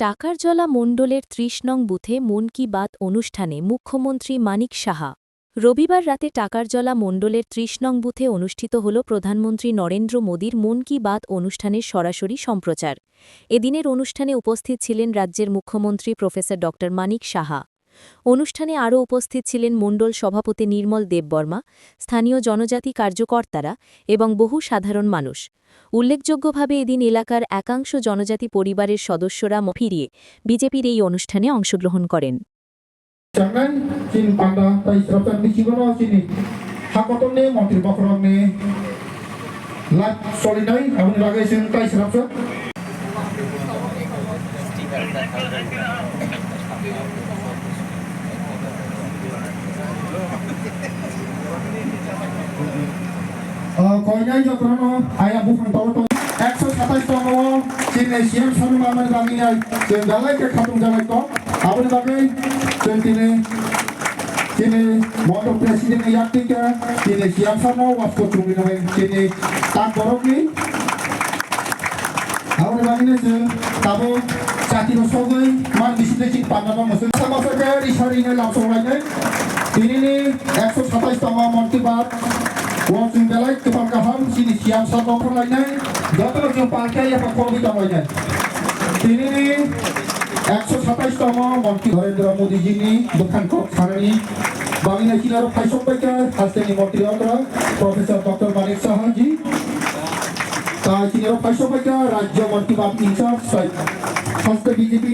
টাকারজলা মণ্ডলের ত্রিশ নং বুথে মন কি বাত অনুষ্ঠানে মুখ্যমন্ত্রী মানিক সাহা। রবিবার রাতে টাকারজলা মণ্ডলের ত্রিশ নং বুথে অনুষ্ঠিত হল প্রধানমন্ত্রী নরেন্দ্র মোদীর মন কি বাত অনুষ্ঠানের সরাসরি সম্প্রচার। এদিনের অনুষ্ঠানে উপস্থিত ছিলেন রাজ্যের মুখ্যমন্ত্রী প্রফেসর ড মানিক সাহা। অনুষ্ঠানে আরও উপস্থিত ছিলেন মণ্ডল সভাপতি নির্মল দেববর্মা স্থানীয় জনজাতি কার্যকর্তারা এবং বহু সাধারণ মানুষ। উল্লেখযোগ্যভাবে এদিন এলাকার একাংশ জনজাতি পরিবারের সদস্যরা ফিরিয়ে বিজেপির এই অনুষ্ঠানে অংশগ্রহণ করেন। কয়নাই যত্ন, আয়া বুফন টলটো একশো সাতাশতম চীন এশিয়ান সরুম আমার দামি নাই। চীন জালাইকে খাতুন জালাই তো। আমার দামি চীন তিনি তিনি মত প্রেসিডেন্ট ইয়ার্টিকে তিনি সিয়াম শর্মা ওয়াস্কো চুমি নয় তিনি তার বরকি আমার দামি সে তাবো চাকরির সবাই মান বিশিতে চিন পান্ডাবা মুসলিম সমাজকে ঈশ্বরী নাম সবাই তিনি একশো সাতাশতম Wajib belai kepal kaham sini siang satu orang lainnya. Jatuh lagi pakai apa kau kita lainnya. Ini. Ni একশো সাতাইশতম মন্ত্রী নরেন্দ্র মোদীজি নি দক্ষিণ সারানি বাংলা কিনার ফাইসব পাইকার হাসতেনি মন্ত্রী অতরা প্রফেসর ডক্টর মানিক সাহাজি তা কিনার ফাইসব রাজ্য মন্ত্রী বাপ ইনচার্জ সংস্থা বিজেপি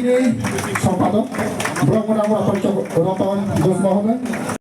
সম্পাদক ব্রহ্মরাম রতন ঘোষ মহোদয়